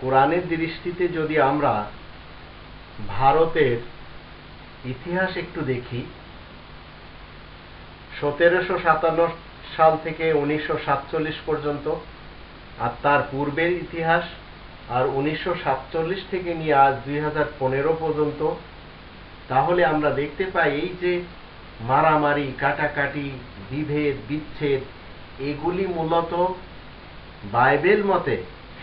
কোরআনের দৃষ্টিতে যদি আমরা ভারতের ইতিহাস একটু দেখি, সতেরোশো সাতান্ন সাল থেকে উনিশশো সাতচল্লিশ পর্যন্ত আর তার পূর্বের ইতিহাস আর উনিশশো সাতচল্লিশ থেকে নিয়ে আজ দুই হাজার পনেরো পর্যন্ত, তাহলে আমরা দেখতে পাই এই যে মারামারি, কাটাকাটি, বিভেদ, বিচ্ছেদ, এগুলি মূলত বাইবেল মতে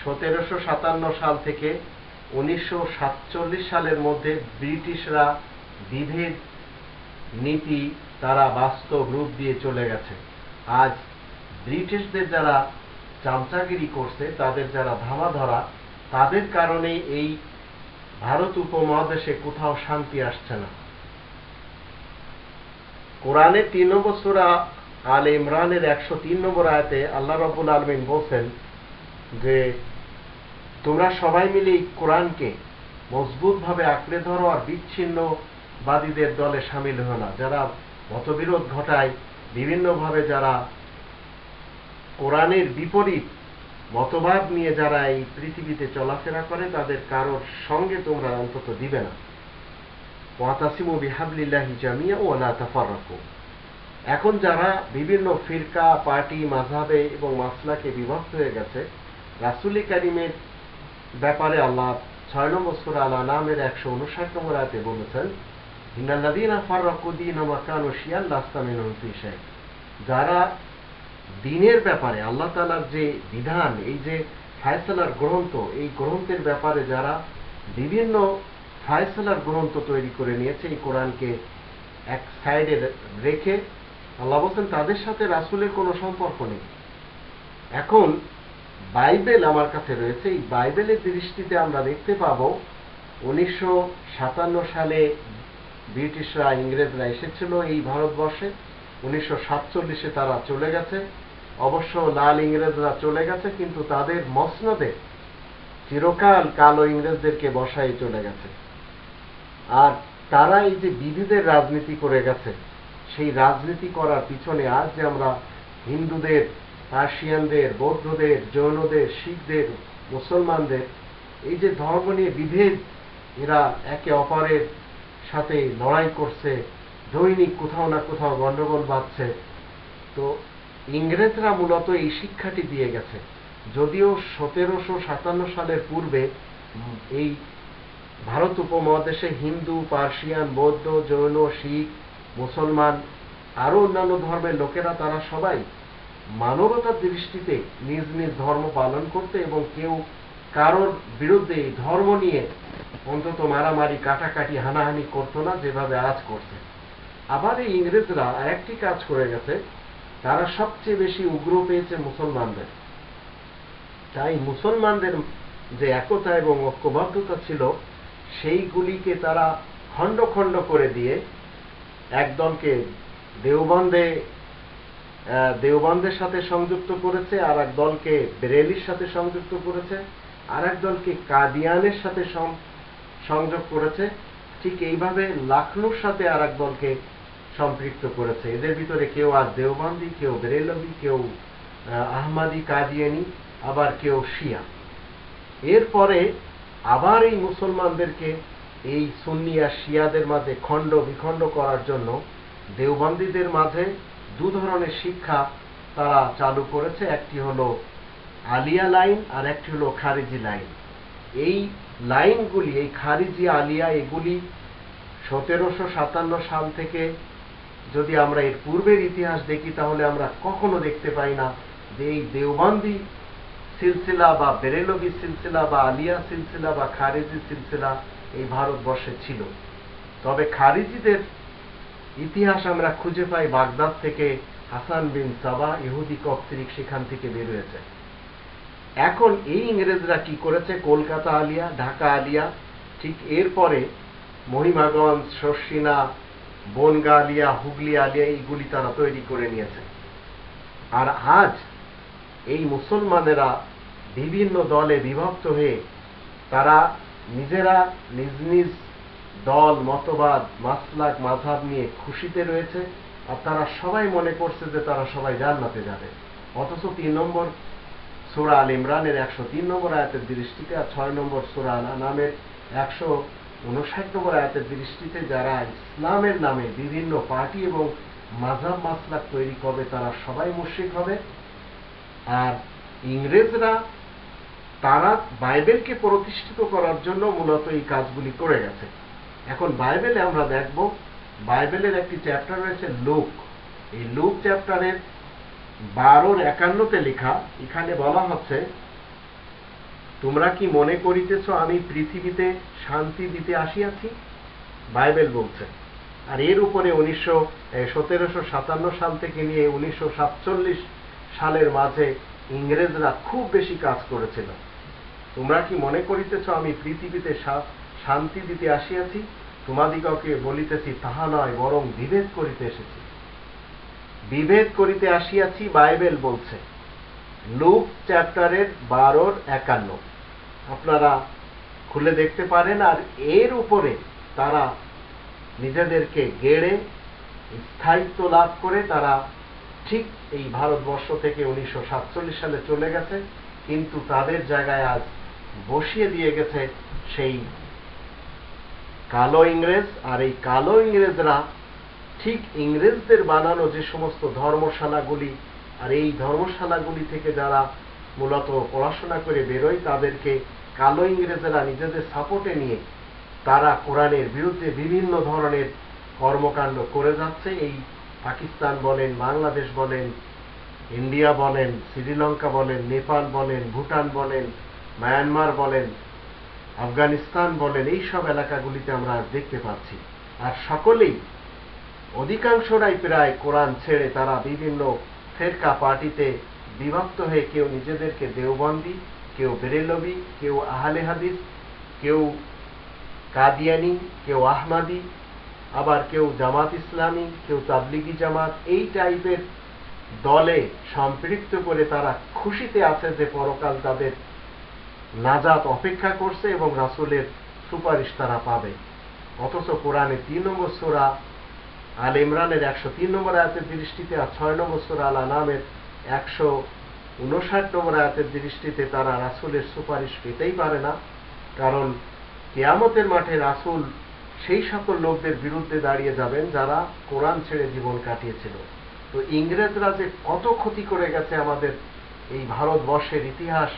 সতেরোশো সাতান্ন সাল থেকে উনিশশো সাতচল্লিশ সালের মধ্যে ব্রিটিশরা বিভেদ নীতি তারা বাস্তব রূপ দিয়ে চলে গেছে। আজ ব্রিটিশদের যারা চামচাগিরি করছে, তাদের যারা ধামা ধরা তাদের কারণে এই ভারত উপমহাদেশে কোথাও শান্তি আসছে না। কোরআনের তিন নম্বর সুরা আল ইমরানের একশো তিন নম্বর আয়তে আল্লাহ রবুল আলমিন বলছেন যে, তোমরা সবাই মিলে এই কোরআনকে মজবুতভাবে আঁকড়ে ধরো আর বিচ্ছিন্ন বাদীদের দলে সামিল হো না। যারা মতবিরোধ ঘটায়, বিভিন্নভাবে যারা কোরআনের বিপরীত মতবাদ নিয়ে যারা এই পৃথিবীতে চলাফেরা করে, তাদের কারোর সঙ্গে তোমরা অন্তত দিবে না। ওয়াতাসিমু বিহাবলিল্লাহি জামিয়া ও লা তাফাররাকু। এখন যারা বিভিন্ন ফিরকা, পার্টি মাঝহাবে এবং মাসলাকে বিভক্ত হয়ে গেছে, রাসুলি কারিমের ব্যাপারে আল্লাহ ছয় নম্বর সুরা আল নামের একশো উনষাট নম্বর আয়তে বলেছেন হিন্নাল্লাদিনা ফাররাকুদ্দিন মাকানু শিয়াল লাস্তামিন ফিসাই যারা দিনের ব্যাপারে, আল্লাহ তালার যে বিধান, এই যে ফায়সালার গ্রন্থ, এই গ্রন্থের ব্যাপারে যারা বিভিন্ন ফায়সালার গ্রন্থ তৈরি করে নিয়েছে, এই কোরআনকে এক সাইডে রেখে আল্লাহ বলছেন, তাদের সাথে রাসুলের কোনো সম্পর্ক নেই। এখন বাইবেল আমার কাছে রয়েছে, এই বাইবেলের দৃষ্টিতে আমরা দেখতে পাব, উনিশশো সাতান্ন সালে ব্রিটিশরা, ইংরেজরা এসেছিল এই ভারতবর্ষে, উনিশশো সাতচল্লিশে তারা চলে গেছে। অবশ্য লাল ইংরেজরা চলে গেছে, কিন্তু তাদের মসনদে চিরকাল কালো ইংরেজদেরকে বসাই চলে গেছে। আর তারা এই যে বিবিধের রাজনীতি করে গেছে, সেই রাজনীতি করার পিছনে আজ যে আমরা হিন্দুদের, পার্সিয়ানদের, বৌদ্ধদের, জৈনদের, শিখদের, মুসলমানদের, এই যে ধর্ম নিয়ে বিভেদ, এরা একে অপরের সাথে লড়াই করছে, দৈনিক কোথাও না কোথাও গণ্ডগোল বাঁধছে। তো ইংরেজরা মূলত এই শিক্ষাটি দিয়ে গেছে। যদিও সতেরোশো সাতান্ন সালের পূর্বে এই ভারত উপমহাদেশে হিন্দু, পার্সিয়ান, বৌদ্ধ, জৈন, শিখ, মুসলমান, আরও অন্যান্য ধর্মের লোকেরা, তারা সবাই মানবতার দৃষ্টিতে নিজ নিজ ধর্ম পালন করতে এবং কেউ কারোর বিরুদ্ধে ধর্ম নিয়ে অন্তত মারামারি, কাটাকাটি, হানাহানি করতো না যেভাবে আজ করছে। আবার এই ইংরেজরা আরেকটি কাজ করে গেছে, তারা সবচেয়ে বেশি উগ্র পেয়েছে মুসলমানদের। তাই মুসলমানদের যে একতা এবং ঐক্যবদ্ধতা ছিল সেইগুলিকে তারা খণ্ড খণ্ড করে দিয়ে একদলকে দেওবন্দে দেওবন্দের সাথে সংযুক্ত করেছে, আর এক দলকে বেরেলির সাথে সংযুক্ত করেছে, আর এক দলকে কাদিয়ানের সাথে সংযোগ করেছে। ঠিক এইভাবে লাখনুর সাথে আর এক দলকে সম্পৃক্ত করেছে। এদের ভিতরে কেউ আজ দেওবন্দি, কেউ বেরেলবি, কেউ আহমাদি, কাদিয়ানি, আবার কেউ শিয়া। এরপরে আবার এই মুসলমানদেরকে এই সুন্নি আর শিয়াদের মাঝে খণ্ড বিখণ্ড করার জন্য দেওবন্দীদের মাঝে দু ধরনের শিক্ষা তারা চালু করেছে। একটি হলো আলিয়া লাইন আর একটি হলো খারিজি লাইন। এই লাইনগুলি, এই খারিজি আলিয়া, এগুলি সতেরোশো সাতান্ন সাল থেকে যদি আমরা এর পূর্বের ইতিহাস দেখি, তাহলে আমরা কখনো দেখতে পাই না যে এই দেওবন্দি সিলসিলা বা বেরেলবি সিলসিলা বা আলিয়া সিলসিলা বা খারিজি সিলসিলা এই ভারতবর্ষে ছিল। তবে খারিজিদের ইতিহাস আমরা খুঁজে পাই বাগদাদ থেকে হাসান বিন সাবা, ইহুদি কপ্তরিক সেখান থেকে বের হয়েছে। এখন এই ইংরেজরা কি করেছে? কলকাতা আলিয়া, ঢাকা আলিয়া, ঠিক এরপরে মহিমাগঞ্জ, শর্ষিনা, বনগা আলিয়া, হুগলি আলিয়া, এইগুলি তারা তৈরি করে নিয়েছে। আর আজ এই মুসলমানেরা বিভিন্ন দলে বিভক্ত হয়ে তারা নিজেরা নিজ নিজ দল, মতবাদ, মাসলাক মাঝাব নিয়ে খুশিতে রয়েছে আর তারা সবাই মনে করছে যে তারা সবাই জান্নাতে যাবে। অথচ তিন নম্বর সুরা আল ইমরানের একশো তিন নম্বর আয়াতের দৃষ্টিতে আর ছয় নম্বর সুরা নামের একশো উনষাট নম্বর আয়াতের দৃষ্টিতে যারা ইসলামের নামে বিভিন্ন পার্টি এবং মাঝাব মাসলাক তৈরি করবে, তারা সবাই মুশ্রিক হবে। আর ইংরেজরা তারা বাইবেলকে প্রতিষ্ঠিত করার জন্য মূলত এই কাজগুলি করে গেছে। এখন বাইবেলে আমরা দেখব, বাইবেলের একটি চ্যাপ্টার রয়েছে লোক। এই লোক চ্যাপ্টারের বারোর একান্নতে লেখা, এখানে বলা হচ্ছে, তোমরা কি মনে করিতেছ আমি পৃথিবীতে শান্তি দিতে আসিয়াছি? বাইবেল বলছে। আর এর উপরে উনিশশো সতেরোশো সাতান্ন সাল থেকে নিয়ে উনিশশো সাতচল্লিশ সালের মাঝে ইংরেজরা খুব বেশি কাজ করেছিল। তোমরা কি মনে করিতেছ আমি পৃথিবীতে শান্তি দিতে আসিয়াছি? তোমাদিগকে বলিতেছি, তাহা নয়, বরং বিভেদ করিতে এসেছি। বিভেদ করিতে আসিয়াছি, বাইবেল বলছে, লুক চ্যাপ্টারের বারোর একান্ন। আপনারা খুলে দেখতে পারেন, আর এর উপরে তারা নিজেদেরকে গেড়ে স্থায়িত্ব লাভ করে তারা ঠিক এই ভারতবর্ষ থেকে উনিশশো সাতচল্লিশ সালে চলে গেছে, কিন্তু তাদের জায়গায় আজ বসিয়ে দিয়ে গেছে সেই কালো ইংরেজ, আর এই কালো ইংরেজরা ঠিক ইংরেজদের বানানো যে সমস্ত ধর্মশালাগুলি, আর এই ধর্মশালাগুলি থেকে যারা মূলত পড়াশোনা করে বেরোয়, তাদেরকে কালো ইংরেজেরা নিজেদের সাপোর্টে নিয়ে তারা কোরআনের বিরুদ্ধে বিভিন্ন ধরনের কর্মকাণ্ড করে যাচ্ছে। এই পাকিস্তান বলেন, বাংলাদেশ বলেন, ইন্ডিয়া বলেন, শ্রীলঙ্কা বলেন, নেপাল বলেন, ভুটান বলেন, মায়ানমার বলেন, আফগানিস্তান বলেন এই সব এলাকাগুলিতে আমরা আজ দেখতে পাচ্ছি। আর সকলেই, অধিকাংশরাই প্রায় কোরআন ছেড়ে তারা বিভিন্ন ফেরকা পার্টিতে বিভক্ত হয়ে কেউ নিজেদেরকে দেওবন্দি, কেউ বেরেলবি, কেউ আহলে হাদিস, কেউ কাদিয়ানি, কেউ আহমাদি আবার কেউ জামাত ইসলামী, কেউ তাবলিগি জামাত, এই টাইপের দলে সম্পৃক্ত করে তারা খুশিতে আছে যে পরকাল তাদের নাজাত অপেক্ষা করছে এবং রাসুলের সুপারিশ তারা পাবে। অথচ কোরআনে তিন নম্বর সোরা আল ইমরানের একশো তিন নম্বর আয়াতের দৃষ্টিতে আর ছয় নম্বর সোরা আল আনামের একশো উনষাট নম্বর আয়াতের দৃষ্টিতে তারা রাসুলের সুপারিশ পেতেই পারে না। কারণ কেয়ামতের মাঠে রাসুল সেই সকল লোকদের বিরুদ্ধে দাঁড়িয়ে যাবেন যারা কোরআন ছেড়ে জীবন কাটিয়েছিল। তো ইংরেজরা যে কত ক্ষতি করে গেছে আমাদের এই ভারতবর্ষের ইতিহাস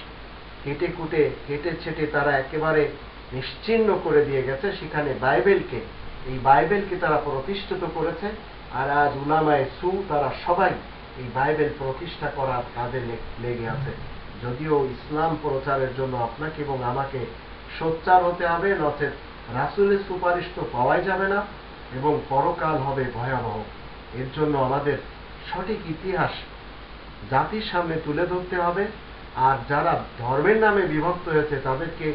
কেটে কুটে কেটে ছেটে তারা একেবারে নিশ্চিন্ন করে দিয়ে গেছে। সেখানে বাইবেলকে, এই বাইবেলকে তারা প্রতিষ্ঠিত করেছে। আর আজ উলামায় সু, তারা সবাই এই বাইবেল প্রতিষ্ঠা করার কাজে লেগে আছে। যদিও ইসলাম প্রচারের জন্য আপনাকে এবং আমাকে সোচ্চার হতে হবে, নচেত রাসুলের সুপারিশ তো পাওয়াই যাবে না এবং পরকাল হবে ভয়াবহ। এর জন্য আমাদের সঠিক ইতিহাস জাতির সামনে তুলে ধরতে হবে আর যারা ধর্মের নামে বিভক্ত হয়েছে তাদেরকে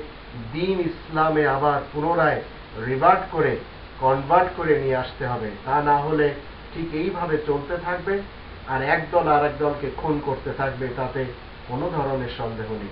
দিন ইসলামে আবার পুনরায় রিভার্ট করে কনভার্ট করে নিয়ে আসতে হবে। তা না হলে ঠিক এইভাবে চলতে থাকবে আর একদল আর এক দলকে খুন করতে থাকবে, তাতে কোনো ধরনের সন্দেহ নেই।